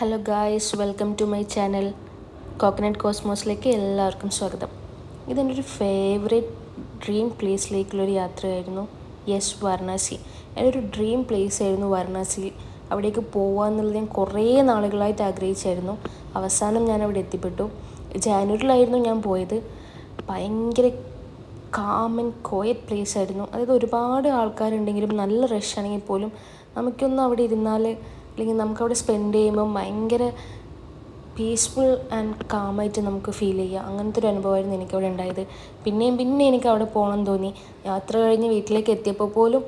Hello guys welcome to my channel coconut കോസ്മോസിലേക്ക് എല്ലാവർക്കും സ്വാഗതം. ഇതെന്റെ ഒരു ഫേവറേറ്റ് ഡ്രീം പ്ലേസിലേക്കുള്ളൊരു യാത്രയായിരുന്നു. യെസ് വാരണാസി. എന്റെ ഒരു ഡ്രീം പ്ലേസ് ആയിരുന്നു വാരണാസി അവിടേക്ക് പോകുക എന്നുള്ളത് ഞാൻ കുറേ നാളുകളായിട്ട് ആഗ്രഹിച്ചായിരുന്നു. അവസാനം ഞാൻ അവിടെ എത്തിപ്പെട്ടു. ജാനുവരിയിലായിരുന്നു ഞാൻ പോയത്. ഭയങ്കര കാം ആൻഡ് കോയറ്റ് പ്ലേസ് ആയിരുന്നു. അതായത് ഒരുപാട് ആൾക്കാരുണ്ടെങ്കിലും നല്ല റഷ് ആണെങ്കിൽ പോലും നമുക്കൊന്ന് അവിടെ ഇരുന്നാൽ അല്ലെങ്കിൽ നമുക്കവിടെ സ്പെൻഡ് ചെയ്യുമ്പോൾ ഭയങ്കര പീസ്ഫുൾ ആൻഡ് കാമായിട്ട് നമുക്ക് ഫീൽ ചെയ്യുക അങ്ങനത്തെ ഒരു അനുഭവമായിരുന്നു എനിക്കവിടെ ഉണ്ടായത്. പിന്നെയും പിന്നെ എനിക്ക് അവിടെ പോകണം തോന്നി. യാത്ര കഴിഞ്ഞ് വീട്ടിലേക്ക് എത്തിയപ്പോൾ പോലും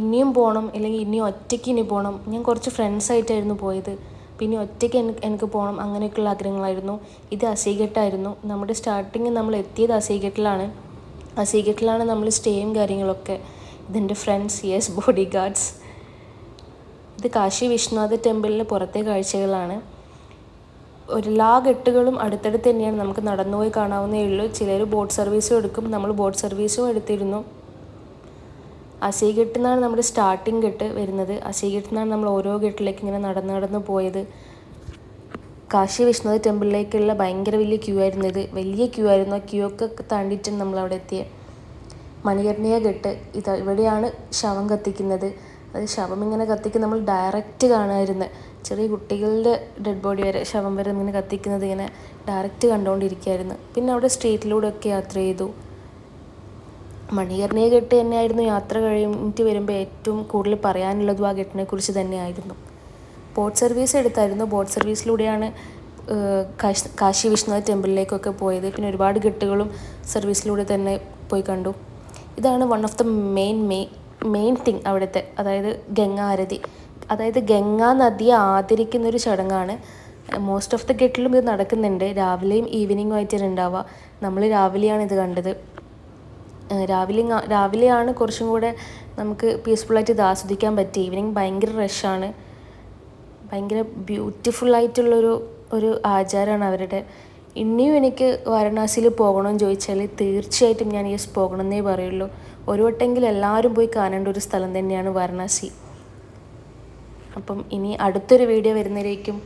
ഇനിയും പോകണം അല്ലെങ്കിൽ ഇനിയും ഒറ്റയ്ക്ക് ഇനി പോകണം. ഞാൻ കുറച്ച് ഫ്രണ്ട്സായിട്ടായിരുന്നു പോയത്. പിന്നെ ഒറ്റയ്ക്ക് എനിക്ക് എനിക്ക് പോകണം അങ്ങനെയൊക്കെയുള്ള ആഗ്രഹങ്ങളായിരുന്നു. ഇത് അസീഘട്ടായിരുന്നു നമ്മുടെ സ്റ്റാർട്ടിങ് നമ്മൾ എത്തിയത് അസീഘട്ടിലാണ് അസീഘട്ടിലാണ് നമ്മൾ സ്റ്റേയും കാര്യങ്ങളൊക്കെ. ഇതെന്റെ ഫ്രണ്ട്സ് യെസ് ബോഡി ഗാർഡ്സ് ഇത് കാശി വിശ്വനാഥ് ടെമ്പിളിന് പുറത്തെ കാഴ്ചകളാണ്. എല്ലാ കെട്ടുകളും അടുത്തടുത്ത് തന്നെയാണ് നമുക്ക് നടന്നുപോയി കാണാവുന്നേ ഉള്ളൂ. ചിലർ ബോട്ട് സർവീസും എടുക്കും നമ്മൾ ബോട്ട് സർവീസും എടുത്തിരുന്നു. അസീഘട്ടിൽ നിന്നാണ് നമ്മുടെ സ്റ്റാർട്ടിങ് കെട്ട് വരുന്നത്. അസീഘട്ടിൽ നിന്നാണ് നമ്മൾ ഓരോ കെട്ടിലേക്ക് ഇങ്ങനെ നടന്ന് നടന്ന് പോയത്. കാശി വിഷ്ണുനാഥ് ടെമ്പിളിലേക്കുള്ള ഭയങ്കര വലിയ ക്യൂ ആയിരുന്നു ഇത്. വലിയ ക്യൂ ആയിരുന്നു. ആ ക്യൂ ഒക്കെ താണ്ടിയിട്ടാണ് നമ്മൾ അവിടെ എത്തിയത് മണികർണിയ കെട്ട് ഇത് ഇവിടെയാണ് ശവം കത്തിക്കുന്നത്. അത് ശവം ഇങ്ങനെ കത്തിക്ക്. നമ്മൾ ഡയറക്റ്റ് കാണാമായിരുന്നു ചെറിയ കുട്ടികളുടെ ഡെഡ് ബോഡി വരെ ശവം വരെ ഇങ്ങനെ കത്തിക്കുന്നത് ഇങ്ങനെ ഡയറക്റ്റ് കണ്ടുകൊണ്ടിരിക്കുകയായിരുന്നു പിന്നെ അവിടെ സ്ട്രീറ്റിലൂടെ ഒക്കെ യാത്ര ചെയ്തു. മണികർണിയെ കെട്ട് തന്നെയായിരുന്നു യാത്ര കഴിഞ്ഞിട്ട് വരുമ്പോൾ ഏറ്റവും കൂടുതൽ പറയാനുള്ളതും ആ ഘട്ടിനെ കുറിച്ച് തന്നെയായിരുന്നു. ബോട്ട് സർവീസ് എടുത്തായിരുന്നു. ബോട്ട് സർവീസിലൂടെയാണ് കാശി കാശി വിശ്വനാഥ് ടെമ്പിളിലേക്കൊക്കെ പോയത്. പിന്നെ ഒരുപാട് ഘട്ടുകളും സർവീസിലൂടെ തന്നെ പോയി കണ്ടു. ഇതാണ് one of the main main main thing അവിടുത്തെ അതായത് ഗംഗാരതി. അതായത് ഗംഗാ നദിയെ ആദരിക്കുന്ന ഒരു ചടങ്ങാണ്. മോസ്റ്റ് ഓഫ് ദ ഗെറ്റിലും ഇത് നടക്കുന്നുണ്ട്. രാവിലെയും ഈവനിങ്ങും ആയിട്ടാണ് ഉണ്ടാവുക നമ്മൾ രാവിലെയാണ് ഇത് കണ്ടത്. രാവിലെ രാവിലെയാണ് കുറച്ചും കൂടെ നമുക്ക് പീസ്ഫുള്ളായിട്ട് ഇത് ആസ്വദിക്കാൻ പറ്റി ഈവനിങ് ഭയങ്കര റഷാണ് ഭയങ്കര ബ്യൂട്ടിഫുള്ളായിട്ടുള്ളൊരു ഒരു ആചാരമാണ് അവരുടെ ഇനിയും എനിക്ക് വാരണാസിയിൽ പോകണമെന്ന് ചോദിച്ചാൽ തീർച്ചയായിട്ടും ഞാൻ യെസ് പോകണമെന്നേ പറയുള്ളൂ. ഒരു വട്ടെങ്കിലും എല്ലാവരും പോയി കാണേണ്ട ഒരു സ്ഥലം തന്നെയാണ് വാരണാസി. അപ്പം ഇനി അടുത്തൊരു വീഡിയോ വരുന്നതിലേക്കും